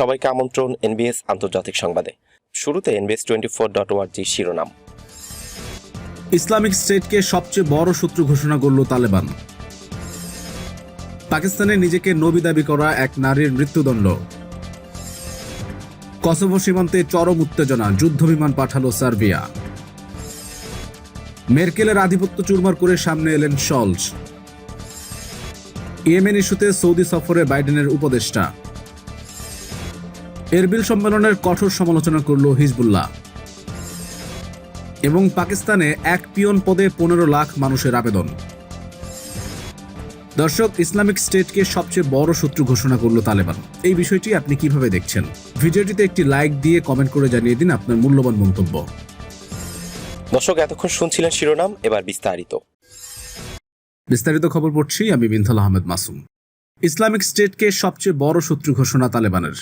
সবাইকে আমন্ত্রণ এনবিএস আন্তর্জাতিক সংবাদে। শুরুতে এনবিএস টোয়েন্টি ফোর ডট ওয়ার্জি শিরোনাম। ইসলামিক স্টেটকে সবচেয়ে বড় শত্রু ঘোষণা করল তালেবান। পাকিস্তানে নিজেকে নবী দাবি করা এক নারীর মৃত্যুদণ্ড। কসোভো সীমান্তে চরম উত্তেজনা যুদ্ধবিমান পাঠালো সার্বিয়া। মেরকেলের আধিপত্য চুরমার করে সামনে এলেন শলস ইয়েমেন ইস্যুতে সৌদি সফরে বাইডেনের উপদেষ্টা। এরবিল সম্মেলনের কঠোর সমালোচনা করল হিজবুল্লাহ। এবং পাকিস্তানে এক পিয়ন পদে পনেরো লাখ মানুষের আবেদন। দর্শক ইসলামিক স্টেটকে সবচেয়ে বড় শত্রু ঘোষণা করল তালেবান। এই বিষয়টি আপনি কীভাবে দেখছেন? ভিডিওটিতে একটি লাইক দিয়ে কমেন্ট করে জানিয়ে দিন আপনার মূল্যবান মন্তব্য। দর্শক এতক্ষণ শুনছিলেন শিরোনাম এবার বিস্তারিত। বিস্তারিত খবর পড়ছি আমি বিনথাল আহমেদ মাসুম। ইসলামিক স্টেটকে সবচেয়ে বড় শত্রু ঘোষণা তালেবানের।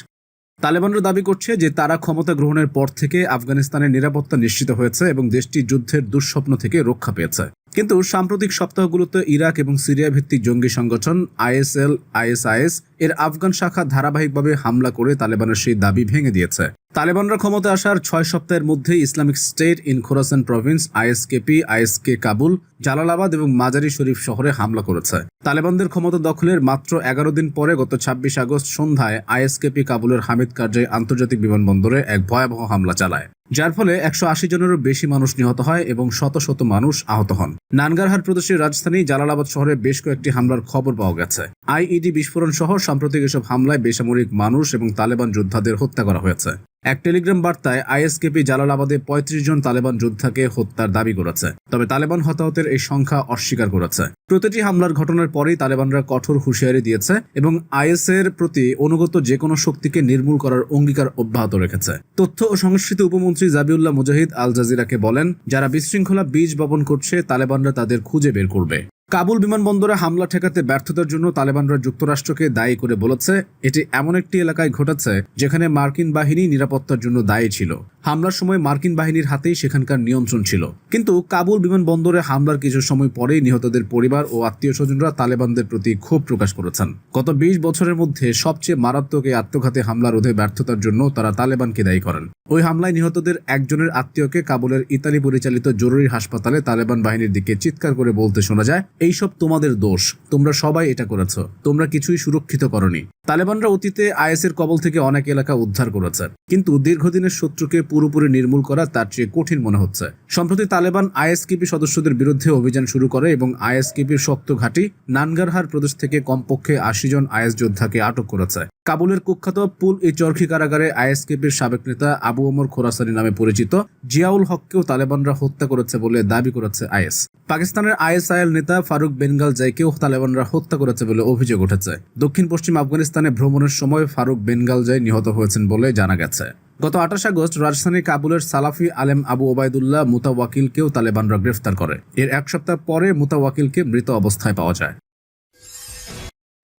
তালেবানরা দাবি করছে যে তারা ক্ষমতা গ্রহণের পর থেকে আফগানিস্তানের নিরাপত্তা নিশ্চিত হয়েছে এবং দেশটি যুদ্ধের দুঃস্বপ্ন থেকে রক্ষা পেয়েছে। কিন্তু সাম্প্রতিক সপ্তাহগুলোতে ইরাক এবং সিরিয়া ভিত্তিক জঙ্গি সংগঠন আইএসএল, আইএসআইএস এর আফগান শাখা ধারাবাহিকভাবে হামলা করে তালেবানের সেই দাবি ভেঙে দিয়েছে। তালেবানরা ক্ষমতা আসার ছয় সপ্তাহের মধ্যে Islamic State in Khorasan province, ISKP, ISK Kabul, Jalalabad এবং মাজারি শরীফ শহরে হামলা করেছে। তালেবানদের ক্ষমতা দখলের মাত্র এগারো দিন পরে গত ছাব্বিশ আগস্ট সন্ধ্যায় আইএসকেপি কাবুলের হামিদ কার্যাই আন্তর্জাতিক বিমানবন্দরে এক ভয়াবহ হামলা চালায়। যার ফলে একশো আশি জনেরও বেশি মানুষ নিহত হয় এবং শত শত মানুষ আহত হন। নানগারহার প্রদেশের রাজধানী জালালাবাদ শহরে বেশ কয়েকটি হামলার খবর পাওয়া গেছে। আইইডি বিস্ফোরণ সহ সাম্প্রতিক এসব হামলায় বেসামরিক মানুষ এবং তালেবান যোদ্ধাদের হত্যা করা হয়েছে। এক টেলিগ্রাম বার্তায় আইএসকেপি জালালাবাদে পঁয়ত্রিশ জন তালেবান যোদ্ধাকে হত্যার দাবি করেছে। তবে তালেবান হতাহতের এই সংখ্যা অস্বীকার করেছে। প্রতিটি হামলার ঘটনার পরেই তালেবানরা কঠোর হুঁশিয়ারি দিয়েছে এবং আইএস এর প্রতি অনুগত যে কোনো শক্তিকে নির্মূল করার অঙ্গীকার অব্যাহত রেখেছে। তথ্য ও সংস্কৃতি উপমন্ত্রী জাবিউল্লাহ মুজাহিদ আল জাজিরাকে বলেন, যারা বিশৃঙ্খলা বীজ বপন করছে, তালেবানরা তাদের খুঁজে বের করবে। কাবুল বিমানবন্দরে হামলা ঠেকাতে ব্যর্থতার জন্য তালেবানরা যুক্তরাষ্ট্রকে দায়ী করে বলেছে। এটি এমন একটি এলাকায় ঘটেছে, যেখানে মার্কিন বাহিনী নিরাপত্তার জন্য দায়ী ছিল। হামলার সময় মার্কিন বাহিনীর হাতেই সেখানকার নিয়ন্ত্রণ ছিল। কিন্তু কাবুল বিমানবন্দরে হামলার কিছু সময় পরেই নিহতদের পরিবার ও আত্মীয় স্বজনরা তালেবানদের প্রতি ক্ষোভ প্রকাশ করেছেন। গত বিশ বছরের মধ্যে সবচেয়ে মারাত্মক এই আত্মঘাতী হামলা রোধে ব্যর্থতার জন্য তারা তালেবানকে দায়ী করেন। ওই হামলায় নিহতদের একজনের আত্মীয়কে কাবুলের ইতালি পরিচালিত জরুরি হাসপাতালে তালেবান বাহিনীর দিকে চিৎকার করে বলতে শোনা যায়, এইসব তোমাদের দোষ, তোমরা সবাই এটা করেছ, তোমরা কিছুই সুরক্ষিত করনি। তালেবানরা অতীতে আইএসের কবল থেকে অনেক এলাকা উদ্ধার করেছে। কিন্তু দীর্ঘদিনের শত্রুকে পুরোপুরি নির্মূল করা তার চেয়ে কঠিন মনে হচ্ছে। সম্প্রতি তালেবান আইএসকিপি সদস্যদের বিরুদ্ধে অভিযান শুরু করে এবং আইএসকিপির শক্ত ঘাঁটি নানগারহার প্রদেশ থেকে কমপক্ষে আশি জন আইএস যোদ্ধাকে আটক করেছে। কাবুলের কুখ্যাত পুল ই চরখি কারাগারে আইএসকেপির সাবেক নেতা আবু ওমর খোরাসানি নামে পরিচিত জিয়াউল হককেও তালেবানরা হত্যা করেছে বলে দাবি করেছে আইএস। পাকিস্তানের আইএসআইএল নেতা ফারুক বেনগাল জাইকেও তালেবানরা হত্যা করেছে বলে অভিযোগ উঠেছে। দক্ষিণ পশ্চিম আফগানিস্তানে ভ্রমণের সময় ফারুক বেনগাল জাই নিহত হয়েছেন বলে জানা গেছে। গত আঠাশ আগস্ট রাজধানী কাবুলের সালাফি আলেম আবু ওবায়দুল্লাহ মুতাওয়াকিলকেও তালেবানরা গ্রেফতার করে। এর এক সপ্তাহ পরে মুতাওয়াকিলকে মৃত অবস্থায় পাওয়া যায়।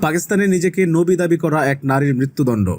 পাকিস্তানে নিজেকে নবী দাবি করা এক নারীর মৃত্যুদণ্ড।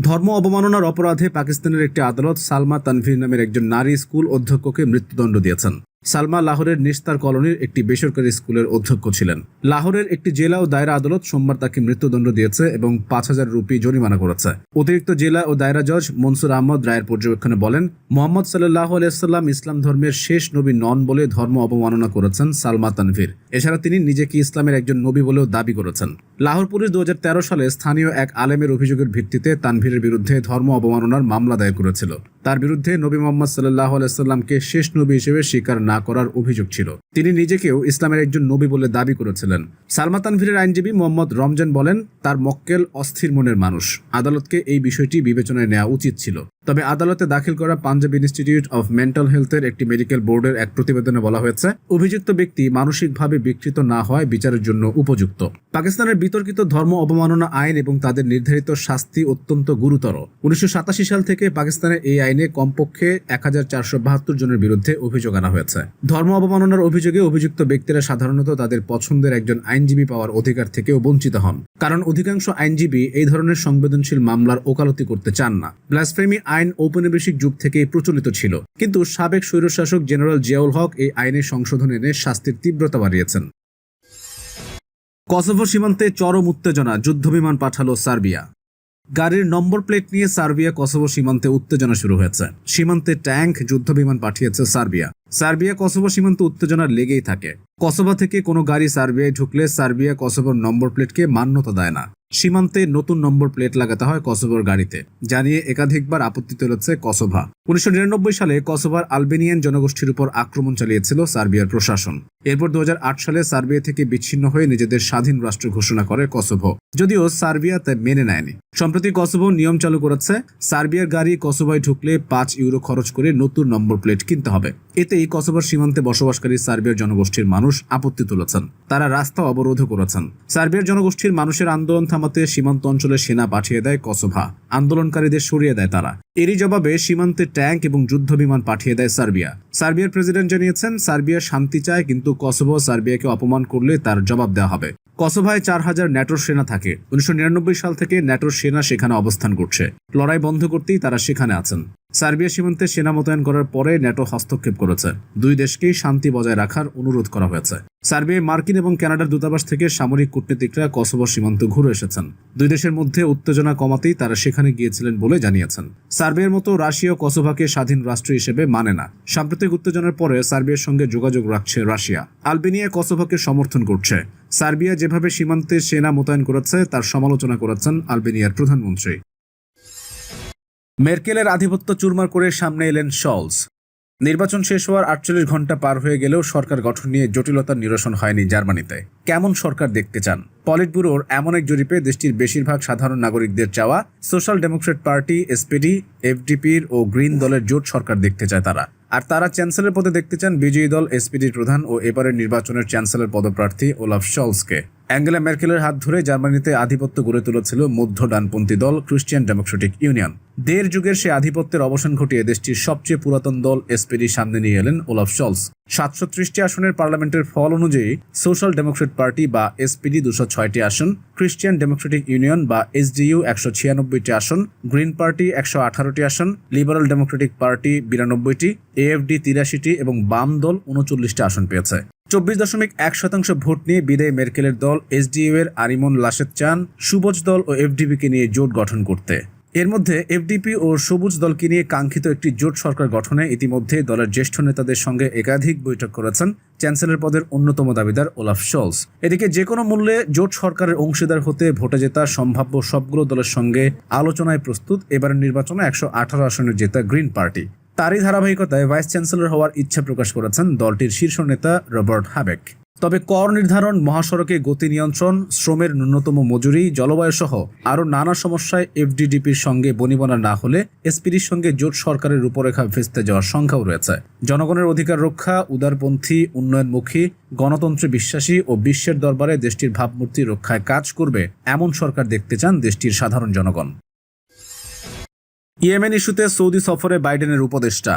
ধর্ম অবমাননার অপরাধে পাকিস্তানের একটি আদালত সালমা তানভীর নামের একজন নারী স্কুল অধ্যক্ষকে মৃত্যুদণ্ড দিয়েছেন। সালমা লাহোরের নিস্তার কলোনির একটি বেসরকারি স্কুলের অধ্যক্ষ ছিলেন। লাহোরের একটি জেলা ও দায়রা আদালত সোমবার তাকে মৃত্যুদণ্ড দিয়েছে এবং পাঁচ হাজার রুপি জরিমানা করেছে। অতিরিক্ত জেলা ও দায়রা জজ মনসুর আহমদ রায়ের পর্যবেক্ষণে বলেন, মোহাম্মদ সাল্লাহ আলাইসাল্লাম ইসলাম ধর্মের শেষ নবী নন বলে ধর্ম অবমাননা করেছেন সালমা তানভীর। এছাড়া তিনি নিজেকে ইসলামের একজন নবী বলেও দাবি করেছেন। লাহোর পুলিশ দু হাজার তেরো সালে স্থানীয় এক আলেমের অভিযোগের ভিত্তিতে তানভীরের বিরুদ্ধে ধর্ম অবমাননার মামলা দায়ের করেছিল। তার বিরুদ্ধে নবী মোহাম্মদ সাল্লাহ আলাইসাল্লামকে শেষ নবী হিসেবে স্বীকার না করার অভিযোগ ছিল। তিনি নিজেকেও ইসলামের একজন নবী বলে দাবি করেছিলেন। সালমা তানভীরের আইনজীবী মোহাম্মদ রমজান বলেন, তার মক্কেল অস্থির মনের মানুষ। আদালতকে এই বিষয়টি বিবেচনায় নেওয়া উচিত ছিল। তবে আদালতে দাখিল করা পাঞ্জাব ইনস্টিটিউট অফ মেন্টাল হেলথের একটি মেডিকেল বোর্ডের এক প্রতিবেদনে বলা হয়েছে, অভিযুক্ত ব্যক্তি মানসিকভাবে বিকৃত না হয় বিচারের জন্য উপযুক্ত। পাকিস্তানের বিতর্কিত ধর্ম অবমাননা আইন এবং তাদের নির্ধারিত শাস্তি অত্যন্ত গুরুতর। উনিশশো সাল থেকে পাকিস্তানের এই আইনে কমপক্ষে এক হাজার চারশো বাহাত্তর জনের বিরুদ্ধে অভিযোগ আনা হয়েছে। ধর্ম অবমাননার অভিযোগে অভিযুক্ত ব্যক্তিরা সাধারণত তাদের পছন্দের একজন আইনজীবী পাওয়ার অধিকার থেকেও বঞ্চিত হন। কারণ অধিকাংশ আইনজীবী এই ধরনের সংবেদনশীল মামলার ওকালতি করতে চান না। ব্লাসফেমি আইন ঔপনিবেশিক যুগ থেকে প্রচলিত ছিল। কিন্তু সাবেক স্বৈরশাসক জেনারেল জিয়াউল হক এই আইনের সংশোধন এনে শাস্তির তীব্রতা বাড়িয়েছেন। কসোভো সীমান্তে চরম উত্তেজনা যুদ্ধবিমান পাঠালো সার্বিয়া। গাড়ির নম্বর প্লেট নিয়ে সার্বিয়া কসোভো সীমান্তে উত্তেজনা শুরু হয়েছে। সীমান্তে ট্যাঙ্ক যুদ্ধবিমান পাঠিয়েছে সার্বিয়া। সার্বিয়া কসোভো সীমান্তে উত্তেজনা লেগেই থাকে। কসোভা থেকে কোনো গাড়ি সার্বিয়ায় ঢুকলে সার্বিয়া কসোভোর নম্বর প্লেটকে মান্যতা দেয় না। সীমান্তে নতুন নম্বর প্লেট লাগাতে হয় কসোভোর গাড়িতে জানিয়ে একাধিকবার আপত্তি তুলেছে কসোভা। উনিশশো নিরানব্বই সালে কসোভার আলবেনিয়ান জনগোষ্ঠীর উপর আক্রমণ চালিয়েছিল সার্বিয়ার প্রশাসন। এরপর দু হাজার আট সালে সার্বিয়া থেকে বিচ্ছিন্ন হয়ে নিজেদের স্বাধীন রাষ্ট্র ঘোষণা করে কসোভো। যদিও সার্বিয়া তা মেনে নেয়নি। সম্প্রতি কসোভো নিয়ম চালু করেছে, সার্বিয়ার গাড়ি কসোভায় ঢুকলে পাঁচ ইউরো খরচ করে নতুন নম্বর প্লেট কিনতে হবে। এতেই কসোভার সীমান্তে বসবাসকারী সার্বিয়ার জনগোষ্ঠীর মানুষ আপত্তি তুলেছেন। তারা রাস্তা অবরোধ করেছেন। সার্বিয়ার জনগোষ্ঠীর মানুষের আন্দোলন থামাতে সীমান্ত অঞ্চলে সেনা পাঠিয়ে দেয় কসোভা। আন্দোলনকারীদের সরিয়ে দেয় তারা। এরই জবাবে সীমান্তে ট্যাঙ্ক এবং যুদ্ধ বিমান পাঠিয়ে দেয় সার্বিয়া। সার্বিয়ার প্রেসিডেন্ট জানিয়েছেন, সার্বিয়া শান্তি চায়, কিন্তু কসোভো সার্বিয়াকে অপমান করলে তার জবাব দেওয়া হবে। কসোভায় চার হাজার ন্যাটোর সেনা থাকে। উনিশশো নিরানব্বই সাল থেকে ন্যাটোর সেনা সেখানে অবস্থান করছে। লড়াই বন্ধ করতেই তারা সেখানে আছেন। সার্বিয়া সীমান্তে সেনা মোতায়েন করার পরে ন্যাটো হস্তক্ষেপ করেছে। দুই দেশকেই শান্তি বজায় রাখার অনুরোধ করা হয়েছে। সার্বিয়ায় মার্কিন এবং কানাডার দূতাবাস থেকে সামরিক কূটনীতিকরা কসোভো সীমান্ত ঘুরে এসেছেন। দুই দেশের মধ্যে উত্তেজনা কমাতেই তারা সেখানে গিয়েছিলেন বলে জানিয়েছেন। সার্বিয়ার মতো রাশিয়া কসোভাকে স্বাধীন রাষ্ট্র হিসেবে মানে না। সাম্প্রতিক উত্তেজনার পরে সার্বিয়ার সঙ্গে যোগাযোগ রাখছে রাশিয়া। আলবেনিয়া কসোভাকে সমর্থন করছে। সার্বিয়া যেভাবে সীমান্তে সেনা মোতায়েন করেছে, তার সমালোচনা করেছেন আলবেনিয়ার প্রধানমন্ত্রী। মেরকেলের আধিপত্য চুরমার করে সামনে এলেন শলস। নির্বাচন শেষ হওয়ার আটচল্লিশ ঘণ্টা পার হয়ে গেলেও সরকার গঠন নিয়ে জটিলতার নিরসন হয়নি জার্মানিতে। কেমন সরকার দেখতে চান? পলিট ব্যুরোর এমন এক জরিপে দেশটির বেশিরভাগ সাধারণ নাগরিকদের চাওয়া সোশ্যাল ডেমোক্রেট পার্টি, এসপিডি, এফডিপির ও গ্রিন দলের জোট সরকার দেখতে চায় তারা। আর তারা চ্যান্সেলর পদে দেখতে চান বিজয়ী দল এসপিডির প্রধান ও এবারের নির্বাচনের চ্যান্সেলর পদপ্রার্থী ওলাফ শলসকে। অ্যাঙ্গেলা মেরকেলের হাত ধরে জার্মানিতে আধিপত্য গড়ে তুলেছিল মধ্য ডানপন্থী দল ক্রিশ্চিয়ান ডেমোক্রেটিক ইউনিয়ন। দেড় যুগের সে আধিপত্যের অবসান ঘটিয়ে দেশটির সবচেয়ে পুরাতন দল এসপিডি সামনে নিয়ে এলেন ওলাফ শলস। সাতশো ত্রিশটি আসনের পার্লামেন্টের ফল অনুযায়ী সোশ্যাল ডেমোক্রেট পার্টি বা এসপিডি দুশো ছয়টি আসন, ক্রিশ্চিয়ান ডেমোক্রেটিক ইউনিয়ন বা এসডিইউ একশো ছিয়ানব্বইটি আসন, গ্রিন পার্টি একশো আঠারোটি আসন, লিবারাল ডেমোক্রেটিক পার্টি বিরানব্বইটি, এএফডি তিরাশিটি এবং বাম দল উনচল্লিশটি আসন পেয়েছে। চব্বিশ দশমিক এক শতাংশ ভোট নিয়ে বিদায় মেরকেলের দল এসডিইউ এর আরিমন লাশেদ চান সুবজ দল ও এফডিপিকে নিয়ে জোট গঠন করতে। এর মধ্যে এফডিপি ও সবুজ দলকে নিয়ে কাঙ্ক্ষিত একটি জোট সরকার গঠনে ইতিমধ্যে দলের জ্যেষ্ঠ নেতাদের সঙ্গে একাধিক বৈঠক করেছেন চ্যান্সেলর পদের অন্যতম দাবিদার ওলাফ শলস। এদিকে যে কোনো মূল্যে জোট সরকারের অংশীদার হতে ভোটে জেতা সম্ভাব্য সবগুলো দলের সঙ্গে আলোচনায় প্রস্তুত। এবারের নির্বাচনে একশো আঠারো আসনের জেতা গ্রিন পার্টি। তারই ধারাবাহিকতায় ভাইস চ্যান্সেলর হওয়ার ইচ্ছা প্রকাশ করেছেন দলটির শীর্ষ নেতা রবার্ট হাবেক। তবে কর নির্ধারণ, মহাসড়কে গতি নিয়ন্ত্রণ, শ্রমের ন্যূনতম মজুরি জলবায়ু সহ আরও নানা সমস্যায় এফডিডিপির সঙ্গে বনিবনা না হলে এসপিডির সঙ্গে জোট সরকারের রূপরেখা ভেস্তে যাওয়ার সংখ্যাও রয়েছে। জনগণের অধিকার রক্ষা, উদারপন্থী, উন্নয়নমুখী, গণতন্ত্রে বিশ্বাসী ও বিশ্বের দরবারে দেশটির ভাবমূর্তি রক্ষায় কাজ করবে এমন সরকার দেখতে চান দেশটির সাধারণ জনগণ। ইয়েমেন ইস্যুতে সৌদি সফরে বাইডেনের উপদেষ্টা।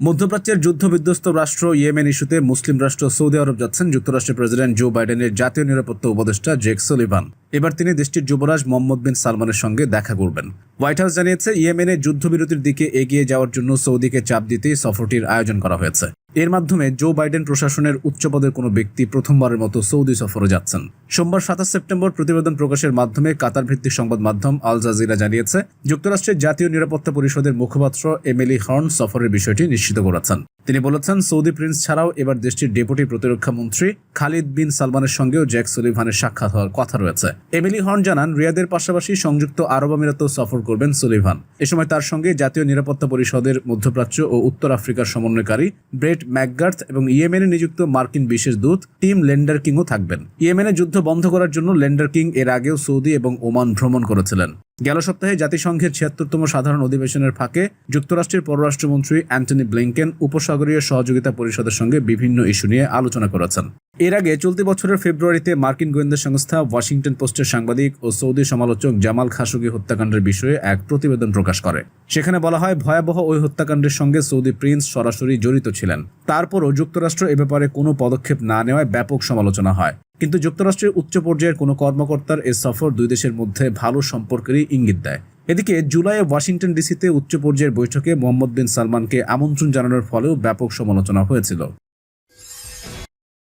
মধ্যপ্রাচ্যের যুদ্ধ বিধ্বস্ত রাষ্ট্র ইয়েমেন ইস্যুতে মুসলিম রাষ্ট্র সৌদি আরব যাচ্ছেন, যুক্তরাষ্ট্রের প্রেসিডেন্ট জো বাইডেনের জাতীয় নিরাপত্তা উপদেষ্টা জেক সলিভান। এবার তিনি দেশটির যুবরাজ মোহাম্মদ বিন সালমানের সঙ্গে দেখা করবেন। হোয়াইট হাউস জানিয়েছে, ইয়েমেনে যুদ্ধবিরতির দিকে এগিয়ে যাওয়ার জন্য সৌদিকে চাপ দিতেই সফরটির আয়োজন করা হয়েছে। এর মাধ্যমে জো বাইডেন প্রশাসনের উচ্চপদের কোনো ব্যক্তি প্রথমবারের মতো সৌদি সফরে যাচ্ছেন। সোমবার সাতাশ সেপ্টেম্বর প্রতিবেদন প্রকাশের মাধ্যমে কাতার ভিত্তিক সংবাদ মাধ্যম আল জাজিরা জানিয়েছে, যুক্তরাষ্ট্রের জাতীয় নিরাপত্তা পরিষদের মুখপাত্র এমিলি হর্ন সফরের বিষয়টি নিশ্চিত করেছেন। তিনি বলেছেন, সৌদি প্রিন্স ছাড়াও এবার দেশটির ডেপুটি প্রতিরক্ষা মন্ত্রী খালিদ বিন সালমানের সঙ্গেও জ্যাক সুলিভানের সাক্ষাৎ হওয়ার কথা রয়েছে। এমিলি হর্ন জানান, রিয়াদের পাশাপাশি সংযুক্ত আরব আমিরাতেও সফর করবেন সুলিভান। এ সময় তার সঙ্গে জাতীয় নিরাপত্তা পরিষদের মধ্যপ্রাচ্য ও উত্তর আফ্রিকার সমন্বয়কারী ব্রেট ম্যাকগার্থ এবং ইয়েমেনে নিযুক্ত মার্কিন বিশেষ দূত টিম লেন্ডার কিংও থাকবেন। ইয়েমেনে যুদ্ধ বন্ধ করার জন্য লেন্ডার কিং এর আগেও সৌদি এবং ওমান ভ্রমণ করেছিলেন। গেল সপ্তাহে জাতিসংঘের ছিয়াত্তরতম সাধারণ অধিবেশনের ফাঁকে যুক্তরাষ্ট্রের পররাষ্ট্রমন্ত্রী অ্যান্টনি ব্লিংকেন উপসাগরীয় সহযোগিতা পরিষদের সঙ্গে বিভিন্ন ইস্যু নিয়ে আলোচনা করেছেন। এর আগে চলতি বছরের ফেব্রুয়ারিতে মার্কিন গোয়েন্দা সংস্থা ওয়াশিংটন পোস্টের সাংবাদিক ও সৌদি সমালোচক জামাল খাশোগি হত্যাকাণ্ডের বিষয়ে এক প্রতিবেদন প্রকাশ করে। সেখানে বলা হয়, ভয়াবহ ওই হত্যাকাণ্ডের সঙ্গে সৌদি প্রিন্স সরাসরি জড়িত ছিলেন। তারপরও যুক্তরাষ্ট্র এ ব্যাপারে কোনো পদক্ষেপ না নেওয়ায় ব্যাপক সমালোচনা হয়। কিন্তু যুক্তরাষ্ট্রের উচ্চ পর্যায়ের কোনো কর্মকর্তার এ সফর দুই দেশের মধ্যে ভালো সম্পর্কেরই ইঙ্গিত দেয়। এদিকে জুলাইয়ে ওয়াশিংটন ডিসিতে উচ্চ পর্যায়ের বৈঠকে মোহাম্মদ বিন সালমানকে আমন্ত্রণ জানানোর ফলেও ব্যাপক সমালোচনা হয়েছিল।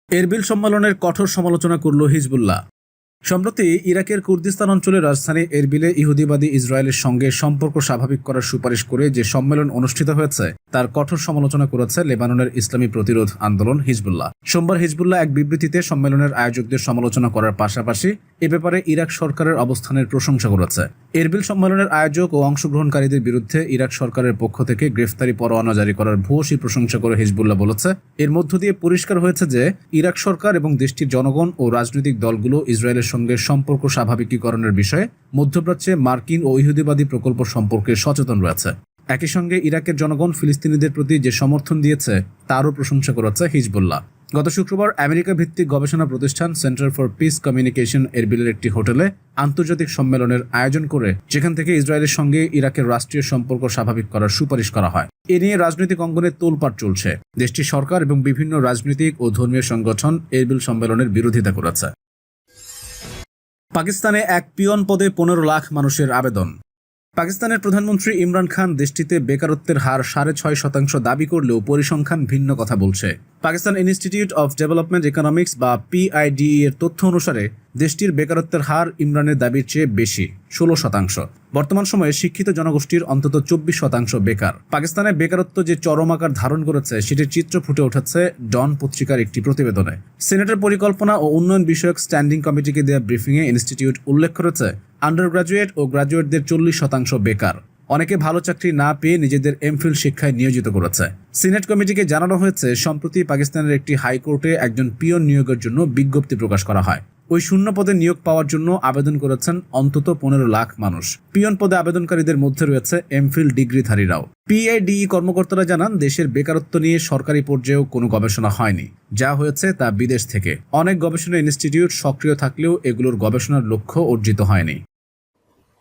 এরবিল সম্মেলনের কঠোর সমালোচনা করল হিজবুল্লাহ। সম্প্রতি ইরাকের কুর্দিস্তান অঞ্চলের রাজধানী এরবিলে ইহুদিবাদী ইসরায়েলের সঙ্গে সম্পর্ক স্বাভাবিক করার সুপারিশ করে যে সম্মেলন অনুষ্ঠিত হয়েছে, তার কঠোর সমালোচনা করেছে লেবাননের ইসলামী প্রতিরোধ আন্দোলন হিজবুল্লাহ। সোমবার হিজবুল্লাহ এক বিবৃতিতে সম্মেলনের আয়োজকদের সমালোচনা করার পাশাপাশি এ ব্যাপারে ইরাক সরকারের অবস্থানের প্রশংসা করেছে। এরবিল সম্মেলনের আয়োজক ও অংশগ্রহণকারীদের বিরুদ্ধে ইরাক সরকারের পক্ষ থেকে গ্রেফতারি পরোয়ানা জারি করার ভূয়সী প্রশংসা করে হিজবুল্লাহ বলেছে, এর মধ্য দিয়ে পরিষ্কার হয়েছে যে ইরাক সরকার এবং দেশটির জনগণ ও রাজনৈতিক দলগুলো ইসরায়েলের সঙ্গে সম্পর্ক স্বাভাবিকীকরণের বিষয়ে মধ্যপ্রাচ্যে মার্কিন ও ইহুদিবাদী প্রকল্প সম্পর্কে সচেতন রয়েছে। একই সঙ্গে ইরাকের জনগণ ফিলিস্তিনিদের প্রতি যে সমর্থন দিয়েছে, তারও প্রশংসা করেছে হিজবুল্লাহ। গত শুক্রবার আমেরিকা ভিত্তিক গবেষণা প্রতিষ্ঠান সেন্টার ফর পিস কমিউনিকেশন এরবিলের একটি হোটেলে আন্তর্জাতিক সম্মেলনের আয়োজন করে যেখান থেকে ইসরায়েলের সঙ্গে ইরাকের রাষ্ট্রীয় সম্পর্ক স্বাভাবিক করার সুপারিশ করা হয়। এ নিয়ে রাজনৈতিক অঙ্গনে তোলপাড় চলছে। দেশটির সরকার এবং বিভিন্ন রাজনৈতিক ও ধর্মীয় সংগঠন এরবিল সম্মেলনের বিরোধিতা করেছে। পাকিস্তানে এক পিয়ন পদে পনেরো লাখ মানুষের আবেদন। পাকিস্তানের প্রধানমন্ত্রী ইমরান খান দেশটিতে বেকারত্বের হার সাড়ে ছয় শতাংশ দাবি করলেও পরিসংখ্যান ভিন্ন কথা বলছে। Pakistan Institute of Development Economics বা পিআইডিই এর তথ্য অনুসারে দেশটির বেকারত্বের হার ইমরানের দাবির চেয়ে বেশি, ষোলো শতাংশ। বর্তমান সময়ে শিক্ষিত জনগোষ্ঠীর অন্তত চব্বিশ শতাংশ বেকার। পাকিস্তানে বেকারত্ব যে চরম আকার ধারণ করেছে, সেটির চিত্র ফুটে উঠেছে ডন পত্রিকার একটি প্রতিবেদনে। সিনেটের পরিকল্পনা ও উন্নয়ন বিষয়ক স্ট্যান্ডিং কমিটিকে দেওয়া ব্রিফিংয়ে ইনস্টিটিউট উল্লেখ করেছে আন্ডার গ্রাজুয়েট ও গ্রাজুয়েটদের চল্লিশ শতাংশ বেকার। অনেকে ভালো চাকরি না পেয়ে নিজেদের এমফিল শিক্ষায় নিয়োজিত করেছে। সিনেট কমিটিকে জানানো হয়েছে, সম্প্রতি পাকিস্তানের একটি হাইকোর্টে একজন পিয়ন নিয়োগের জন্য বিজ্ঞপ্তি প্রকাশ করা হয়। ওই শূন্য পদে নিয়োগ পাওয়ার জন্য আবেদন করেছেন অন্তত পনেরো লাখ মানুষ। পিয়ন পদে আবেদনকারীদের মধ্যে রয়েছে এমফিল ডিগ্রিধারীরাও। পিআইডিই কর্মকর্তারা জানান, দেশের বেকারত্ব নিয়ে সরকারি পর্যায়েও কোনো গবেষণা হয়নি। যা হয়েছে তা বিদেশ থেকে। অনেক গবেষণা ইনস্টিটিউট সক্রিয় থাকলেও এগুলোর গবেষণার লক্ষ্য অর্জিত হয়নি।